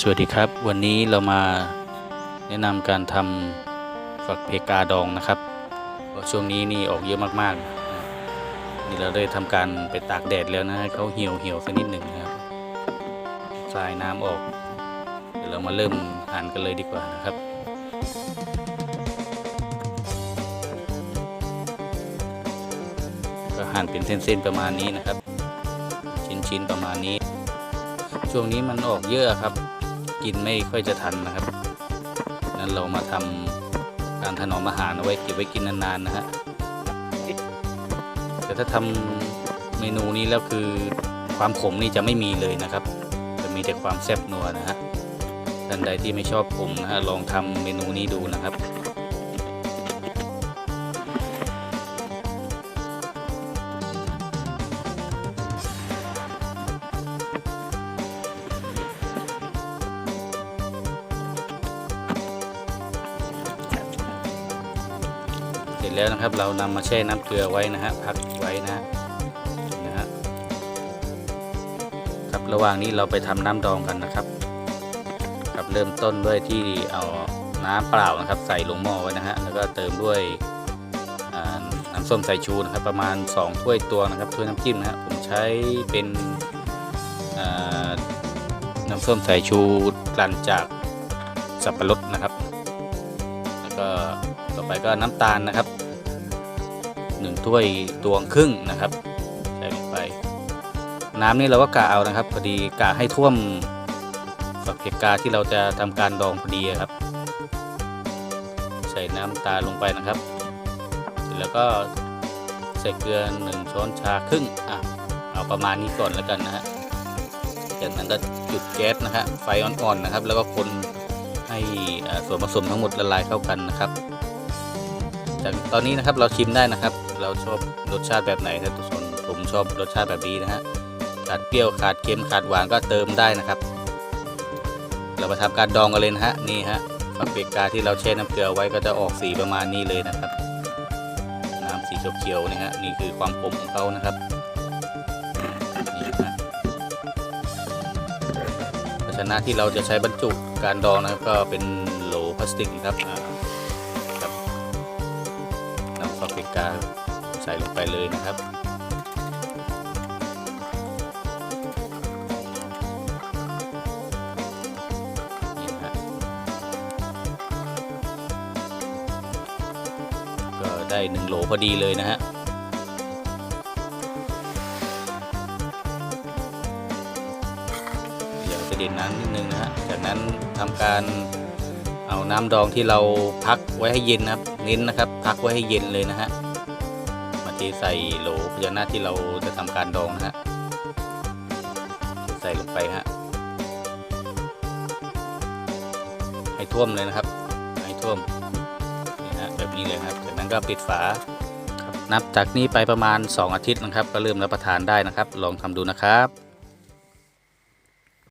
สวัสดีครับ วันนี้เรามาแนะนำการทำฝักเพกาดองนะครับเพราะช่วงนี้นี่ออกเยอะมากๆนี่เราได้ทำการไปตากแดดแล้วนะเขาเหี่ยวเหี่ยวสักนิดหนึ่งนะครับคลายน้ำออก เดี๋ยวเรามาเริ่มหั่นกันเลยดีกว่านะครับก็หั่นเป็นเส้นๆประมาณนี้นะครับ ชิ้นๆประมาณนี้ ช่วงนี้มันออกเยอะครับ กินไม่ค่อยจะทันนะครับนั้นเรามาทำการถนอมอาหารเอาไว้เก็บไว้กินนานๆนะฮะแต่ถ้าทำเมนูนี้แล้วคือความขมนี่จะไม่มีเลยนะครับ จะมีแต่ความแซ่บนัวนะฮะท่านใดที่ไม่ชอบขมนะฮะลองทำเมนูนี้ดูนะครับ ร็จแล้วนะครับ เรานำมาแช่น้ำเกลือไว้นะฮะพักไว้นะนะฮะครับระหว่างนี้เราไปทำน้ำดองกันนะครับครับเริ่มต้นด้วยที่เอาน้ำเปล่านะครับ ใส่ลงหม้อไว้นะฮะแล้วก็เติมด้วยน้ำส้มสายชูนะครับ ประมาณ 2 ถ้วยตวงนะครับถ้วยน้ำจิ้มนะฮะผมใช้เป็นน้ำส้มสายชูกลั่นจากสับปะรดนะครับ ก็ต่อไปก็น้ำตาลนะครับหนึ่งถ้วยตวงครึ่งนะครับใส่ลงไป น้ำนี่เราก็กะเอานะครับพอดีกะให้ท่วมฝักเพกาที่เราจะทำการดองพอดีครับ ใส่น้ำตาลลงไปนะครับ แล้วก็ใส่เกลือหนึ่งช้อนชาครึ่งอะเอาประมาณนี้ก่อนแล้วกันนะฮะจากนั้นก็จุดแก๊สนะฮะไฟอ่อนๆนะครับ แล้วก็คน ให้ส่วนผสมทั้งหมดละลายเข้ากันนะครับจากตอนนี้นะครับเราชิมได้นะครับ เราชอบรสชาติแบบไหนครับทุกคนผมชอบรสชาติแบบนี้นะฮะขาดเปรี้ยวขาดเค็มขาดหวานก็เติมได้นะครับ เรามาทำการดองกันเลยนะฮะนี่ฮะฝักเบกาที่เราแช่น้ำเกลือไว้ก็จะออกสีประมาณนี้เลยนะครับ น้ำสีเขียวๆนี่ฮะนี่คือความขมของเขานะครับ ชนะที่เราจะใช้บรรจุการดองนะครับก็เป็นโหลพลาสติกครับครับนำฟาบริกาใส่ลงไปเลยนะครับนี่นะฮะก็ได้หนึ่งโหลพอดีเลยนะฮะ อย่าจะเด่นน้ำนิดนึงนะฮะจากนั้นทำการเอาน้ำดองที่เราพักไว้ให้เย็นนะครับเน้นนะครับ พักไว้ให้เย็นเลยนะฮะมาเทใส่โหลพญานาคที่เราจะทำการดองนะฮะใส่ลงไปฮะให้ท่วมเลยนะครับให้ท่วมนี่ฮะแบบนี้เลยครับจากนั้นก็ปิดฝาครับนับจากนี้ไปประมาณ 2 อาทิตย์นะครับ ก็เริ่มรับประทานได้นะครับ ลองทำดูนะครับ